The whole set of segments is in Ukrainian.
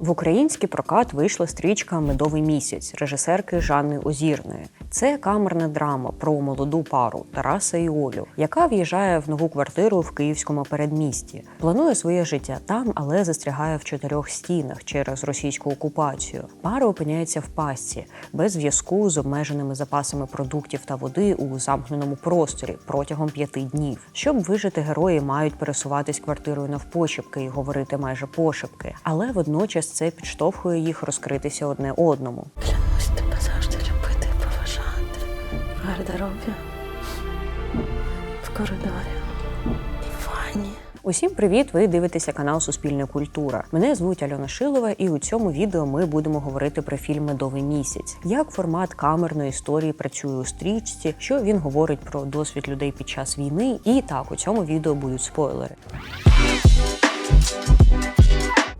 В український прокат вийшла стрічка Медовий місяць режисерки Жанни Озірної. Це камерна драма про молоду пару Тараса і Олю, яка в'їжджає в нову квартиру в київському передмісті. Планує своє життя там, але застрягає в чотирьох стінах через російську окупацію. Пара опиняється в пастці без зв'язку з обмеженими запасами продуктів та води у замкненому просторі протягом п'яти днів. Щоб вижити, герої мають пересуватись квартирою навпочепки і говорити майже пошепки, але водночас це підштовхує їх розкритися одне одному. Клянусь тебе завжди гардеробі, в коридорі в ванні. Усім привіт! Ви дивитеся канал Суспільна культура. Мене звуть Альона Шилова, і у цьому відео ми будемо говорити про фільм Медовий місяць, як формат камерної історії працює у стрічці, що він говорить про досвід людей під час війни. І так у цьому відео будуть спойлери.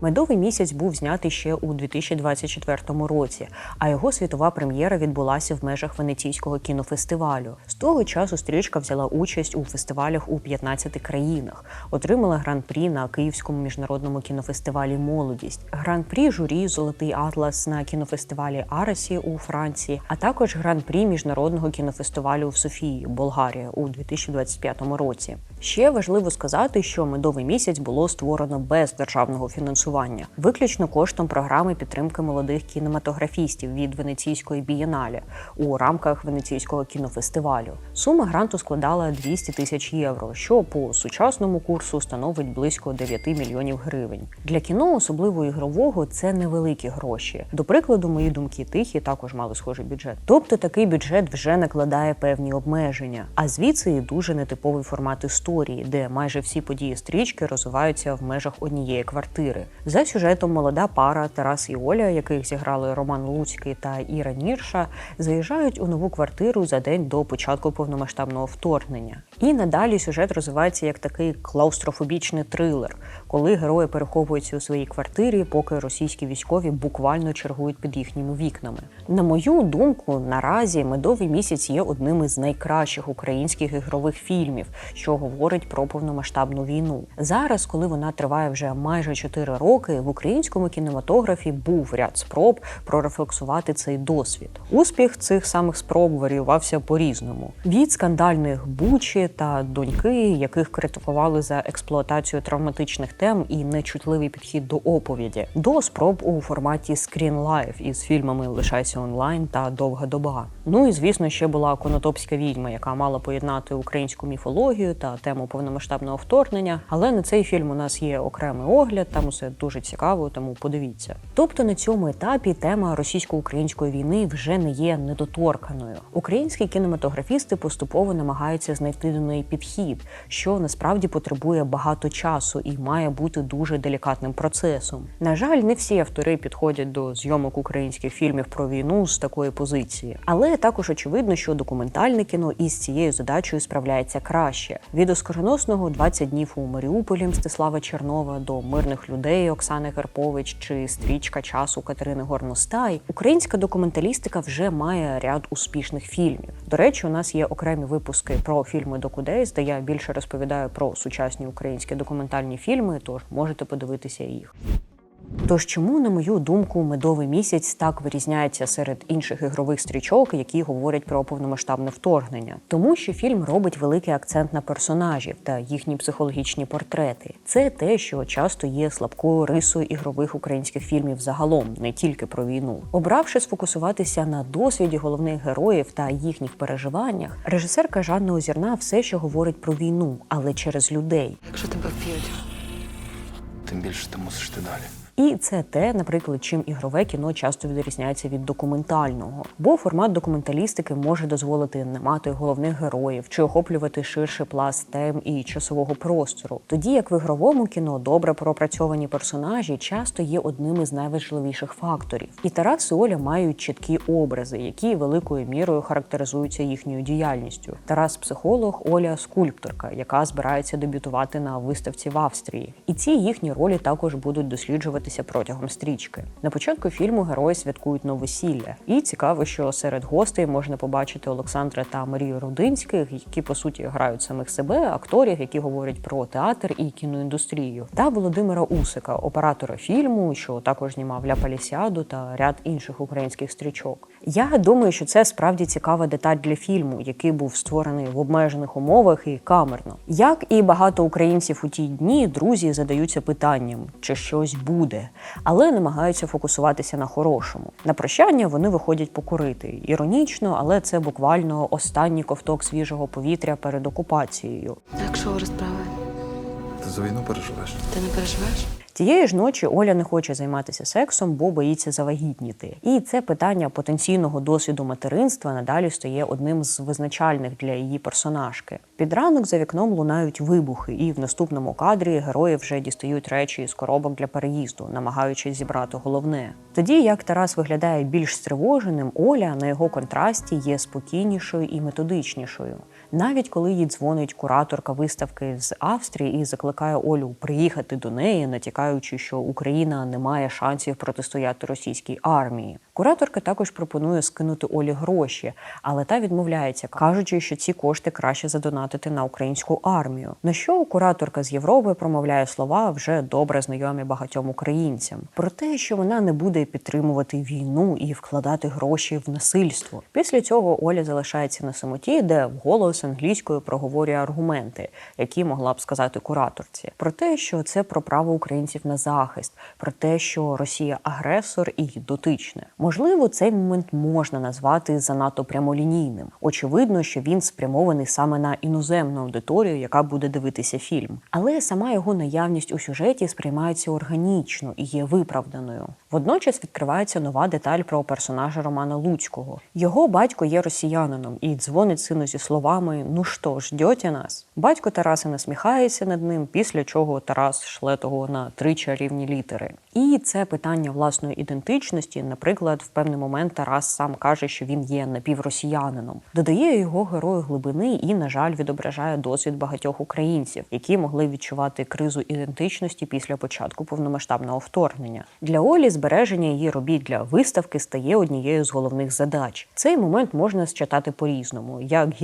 Медовий місяць був знятий ще у 2024 році, а його світова прем'єра відбулася в межах Венеційського кінофестивалю. З того часу стрічка взяла участь у фестивалях у 15 країнах, отримала гран-прі на Київському міжнародному кінофестивалі Молодість, гран-прі журі Золотий Атлас на кінофестивалі Арасі у Франції, а також гран-прі міжнародного кінофестивалю в Софії, Болгарія у 2025 році. Ще важливо сказати, що медовий місяць було створено без державного фінансування, виключно коштом програми підтримки молодих кінематографістів від Венеційської бієналі у рамках Венеційського кінофестивалю. Сума гранту складала 200 тисяч євро, що по сучасному курсу становить близько 9 мільйонів гривень. Для кіно, особливо ігрового, це невеликі гроші. До прикладу, мої думки тихі також мали схожий бюджет. Тобто такий бюджет вже накладає певні обмеження. А звідси і дуже нетиповий формат історії, де майже всі події стрічки розвиваються в межах однієї квартири. За сюжетом молода пара Тарас і Оля, яких зіграли Роман Луцький та Іра Нірша, заїжджають у нову квартиру за день до початку повномасштабного вторгнення. І надалі сюжет розвивається як такий клаустрофобічний трилер, коли герої переховуються у своїй квартирі, поки російські військові буквально чергують під їхніми вікнами. На мою думку, наразі медовий місяць є одним із найкращих українських ігрових фільмів, що говорить про повномасштабну війну. Зараз, коли вона триває вже майже 4 роки, в українському кінематографі був ряд спроб прорефлексувати цей досвід. Успіх цих самих спроб варіювався по-різному: від скандальних бучі та доньки, яких критикували за експлуатацію травматичних тем і нечутливий підхід до оповіді, до спроб у форматі Life із фільмами Лишайся онлайн та Довга доба. Ну і звісно, ще була Конотопська відьма, яка мала поєднати українську міфологію та тему повномасштабного вторгнення. Але на цей фільм у нас є окремий огляд, там усе дуже цікаво, тому подивіться. Тобто на цьому етапі тема російсько-української війни вже не є недоторканою. Українські кінематографісти поступово намагаються знайти до неї підхід, що насправді потребує багато часу і має бути дуже делікатним процесом. На жаль, не всі автори підходять до зйомок українських фільмів про війну з такої позиції, але також очевидно, що документальне кіно із цією задачею справляється краще. Від оскароносного «20 днів у Маріуполі Мстислава Чернова до мирних людей Оксани Карпович чи стрічка часу Катерини Горностай. Українська документалістика вже має ряд успішних фільмів. До речі, у нас є окремі випуски про фільми Докудейс, де я більше розповідаю про сучасні українські документальні фільми, тож можете подивитися їх. Тож чому, на мою думку, медовий місяць так вирізняється серед інших ігрових стрічок, які говорять про повномасштабне вторгнення? Тому що фільм робить великий акцент на персонажів та їхні психологічні портрети. Це те, що часто є слабкою рисою ігрових українських фільмів загалом, не тільки про війну. Обравши сфокусуватися на досвіді головних героїв та їхніх переживаннях, режисерка Жанна Озірна все ще говорить про війну, але через людей. Якщо тебе вб'ють, тим більше ти мусиш ти далі. І це те, наприклад, чим ігрове кіно часто відрізняється від документального, бо формат документалістики може дозволити не мати головних героїв чи охоплювати ширший пласт тем і часового простору. Тоді як в ігровому кіно добре пропрацьовані персонажі часто є одним із найважливіших факторів. І Тарас і Оля мають чіткі образи, які великою мірою характеризуються їхньою діяльністю. Тарас психолог, Оля скульпторка, яка збирається дебютувати на виставці в Австрії. І ці їхні ролі також будуть досліджуватися змінюватися протягом стрічки. На початку фільму герої святкують новосілля, і цікаво, що серед гостей можна побачити Олександра та Марію Рудинських, які по суті грають самих себе, акторів, які говорять про театр і кіноіндустрію, та Володимира Усика, оператора фільму, що також знімав Ля Палісіаду та ряд інших українських стрічок. Я думаю, що це справді цікава деталь для фільму, який був створений в обмежених умовах і камерно. Як і багато українців у ті дні, друзі задаються питанням, чи щось буде, але намагаються фокусуватися на хорошому. На прощання вони виходять покурити. Іронічно, але це буквально останній ковток свіжого повітря перед окупацією. Так що розправи? Ти за війну переживеш? Ти не переживаєш? Тієї ж ночі Оля не хоче займатися сексом, бо боїться завагітніти. І це питання потенційного досвіду материнства надалі стає одним з визначальних для її персонажки. Під ранок за вікном лунають вибухи, і в наступному кадрі герої вже дістають речі з коробок для переїзду, намагаючись зібрати головне. Тоді як Тарас виглядає більш стривоженим, Оля на його контрасті є спокійнішою і методичнішою. Навіть коли їй дзвонить кураторка виставки з Австрії і закликає Олю приїхати до неї, натякаючи, що Україна не має шансів протистояти російській армії. Кураторка також пропонує скинути Олі гроші, але та відмовляється, кажучи, що ці кошти краще задонатити на українську армію. На що кураторка з Європи промовляє слова вже добре знайомі багатьом українцям про те, що вона не буде підтримувати війну і вкладати гроші в насильство. Після цього Оля залишається на самоті, де вголос англійською проговорює аргументи, які могла б сказати кураторці, про те, що це про право українців на захист, про те, що Росія агресор і дотичне. Можливо, цей момент можна назвати занадто прямолінійним. Очевидно, що він спрямований саме на іноземну аудиторію, яка буде дивитися фільм. Але сама його наявність у сюжеті сприймається органічно і є виправданою. Водночас відкривається нова деталь про персонажа Романа Луцького. Його батько є росіянином і дзвонить сину зі словами: Ну що ждете нас? Батько Тараса насміхається над ним, після чого Тарас шле того на три чарівні літери. І це питання власної ідентичності. Наприклад, в певний момент Тарас сам каже, що він є напівросіянином, додає його герою глибини і, на жаль, відображає досвід багатьох українців, які могли відчувати кризу ідентичності після початку повномасштабного вторгнення. Для Олі збереження її робіт для виставки стає однією з головних задач. Цей момент можна считати по-різному, як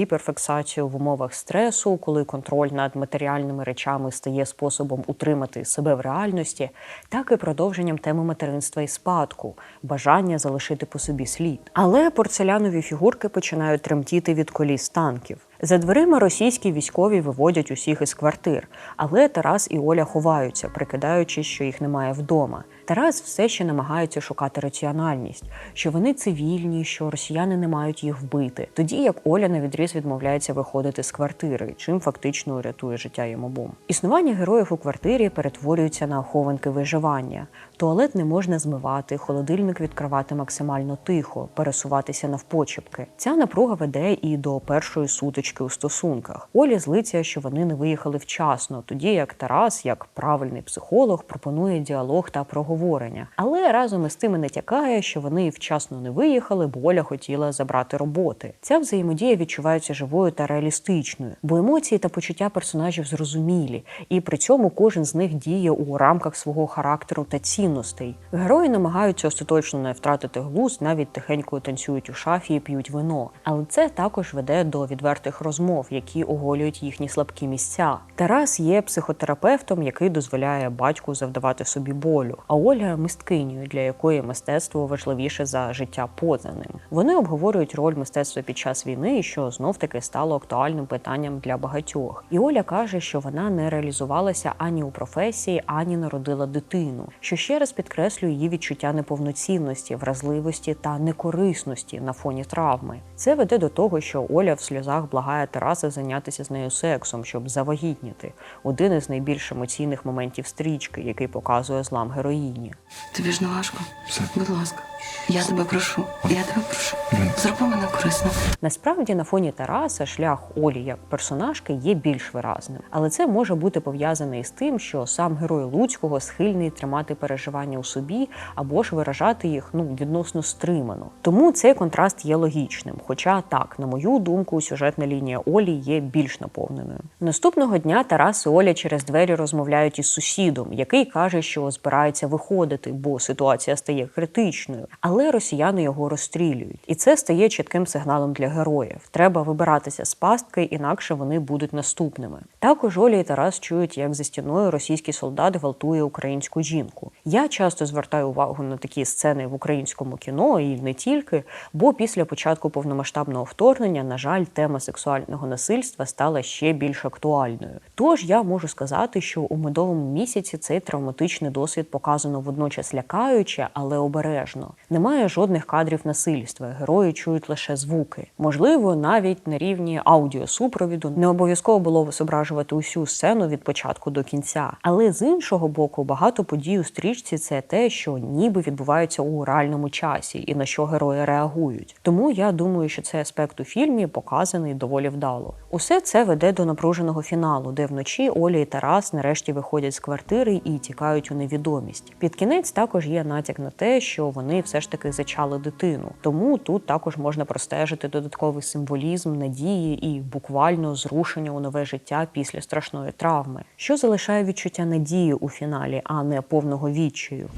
гіперфіксацію в умовах стресу, коли контроль над матеріальними речами стає способом утримати себе в реальності, так і продовженням теми материнства і спадку, бажання залишити по собі слід. Але порцелянові фігурки починають тремтіти від коліс танків. За дверима російські військові виводять усіх із квартир, але Тарас і Оля ховаються, прикидаючись, що їх немає вдома. Тарас все ще намагається шукати раціональність, що вони цивільні, що росіяни не мають їх вбити. Тоді як Оля на відріз відмовляється виходити з квартири, чим фактично рятує життя їм обом. Існування героїв у квартирі перетворюється на хованки виживання. Туалет не можна змивати, холодильник відкривати максимально тихо, пересуватися навпочепки. Ця напруга веде і до першої сутички у стосунках. Оля злиться, що вони не виїхали вчасно, тоді як Тарас, як правильний психолог, пропонує діалог та проговорення. Але разом із тим і натякає, що вони вчасно не виїхали, бо Оля хотіла забрати роботи. Ця взаємодія відчувається живою та реалістичною, бо емоції та почуття персонажів зрозумілі, і при цьому кожен з них діє у рамках свого характеру та цінностей. Герої намагаються остаточно не втратити глузд, навіть тихенько танцюють у шафі і п'ють вино. Але це також веде до відвертих розмов, які оголюють їхні слабкі місця. Тарас є психотерапевтом, який дозволяє батьку завдавати собі болю. А Оля мисткинею, для якої мистецтво важливіше за життя поза ним. Вони обговорюють роль мистецтва під час війни, що знов таки стало актуальним питанням для багатьох. І Оля каже, що вона не реалізувалася ані у професії, ані народила дитину, що ще раз підкреслює її відчуття неповноцінності, вразливості та некорисності на фоні травми. Це веде до того, що Оля в сльозах благає Тараса зайнятися з нею сексом, щоб завагітніти. Один із найбільш емоційних моментів стрічки, який показує злам героїні. Тобі ж не важко. Все. Будь ласка. Я тебе прошу, я тебе прошу. Зроби мене корисно. Насправді на фоні Тараса шлях Олі як персонажки є більш виразним, але це може бути пов'язане із тим, що сам герой Луцького схильний тримати переживання у собі або ж виражати їх ну відносно стримано. Тому цей контраст є логічним. Хоча так, на мою думку, сюжетна лінія Олі є більш наповненою. Наступного дня Тарас і Оля через двері розмовляють із сусідом, який каже, що збирається виходити, бо ситуація стає критичною. Але росіяни його розстрілюють, і це стає чітким сигналом для героїв. Треба вибиратися з пастки, інакше вони будуть наступними. Також Оля і Тарас чують, як за стіною російський солдат гвалтує українську жінку. Я часто звертаю увагу на такі сцени в українському кіно і не тільки, бо після початку повномасштабного вторгнення, на жаль, тема сексуального насильства стала ще більш актуальною. Тож я можу сказати, що у медовому місяці цей травматичний досвід показано водночас лякаюче, але обережно. Немає жодних кадрів насильства. Герої чують лише звуки. Можливо, навіть на рівні аудіосупровіду не обов'язково було зображувати усю сцену від початку до кінця. Але з іншого боку, багато подій у стрічці це те, що ніби відбуваються у реальному часі, і на що герої реагують. Тому я думаю, що цей аспект у фільмі показаний доволі вдало. Усе це веде до напруженого фіналу, де вночі Оля і Тарас нарешті виходять з квартири і тікають у невідомість. Під кінець також є натяк на те, що вони все ж таки зачали дитину. Тому тут також можна простежити додатковий символізм надії і буквально зрушення у нове життя після страшної травми, що залишає відчуття надії у фіналі, а не повного відчаю.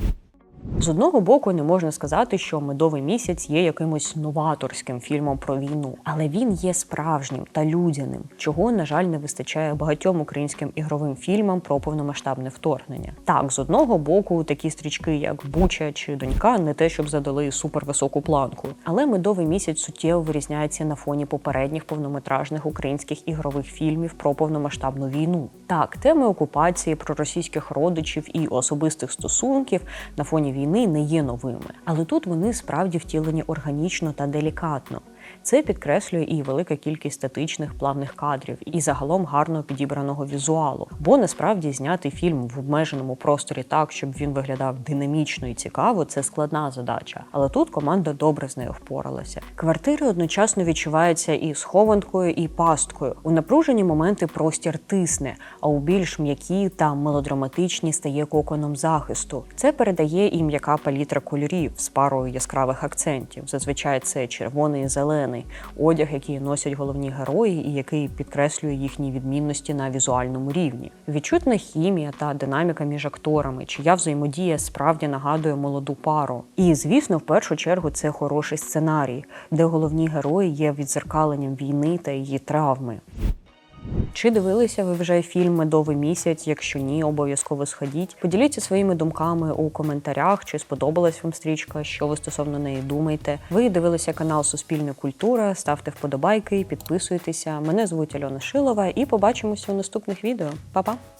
З одного боку, не можна сказати, що медовий місяць є якимось новаторським фільмом про війну, але він є справжнім та людяним, чого, на жаль, не вистачає багатьом українським ігровим фільмам про повномасштабне вторгнення. Так, з одного боку, такі стрічки, як Буча чи Донька, не те, щоб задали супервисоку планку, але медовий місяць суттєво вирізняється на фоні попередніх повнометражних українських ігрових фільмів про повномасштабну війну. Так, теми окупації, про російських родичів і особистих стосунків на фоні війни не є новими, але тут вони справді втілені органічно та делікатно. Це підкреслює і велика кількість статичних плавних кадрів, і загалом гарно підібраного візуалу. Бо насправді зняти фільм в обмеженому просторі так, щоб він виглядав динамічно і цікаво, це складна задача. Але тут команда добре з нею впоралася. Квартири одночасно відчуваються і схованкою, і пасткою. У напружені моменти простір тисне, а у більш м'які та мелодраматичні стає коконом захисту. Це передає і м'яка палітра кольорів з парою яскравих акцентів. Зазвичай це червоний і зелений одяг, який носять головні герої, і який підкреслює їхні відмінності на візуальному рівні. Відчутна хімія та динаміка між акторами, чия взаємодія справді нагадує молоду пару. І звісно, в першу чергу це хороший сценарій, де головні герої є відзеркаленням війни та її травми. Чи дивилися ви вже фільм Медовий місяць? Якщо ні, обов'язково сходіть. Поділіться своїми думками у коментарях, чи сподобалась вам стрічка, що ви стосовно неї думаєте. Ви дивилися канал Суспільна культура, ставте вподобайки, підписуйтеся. Мене звуть Альона Шилова, і побачимося у наступних відео. Па-па!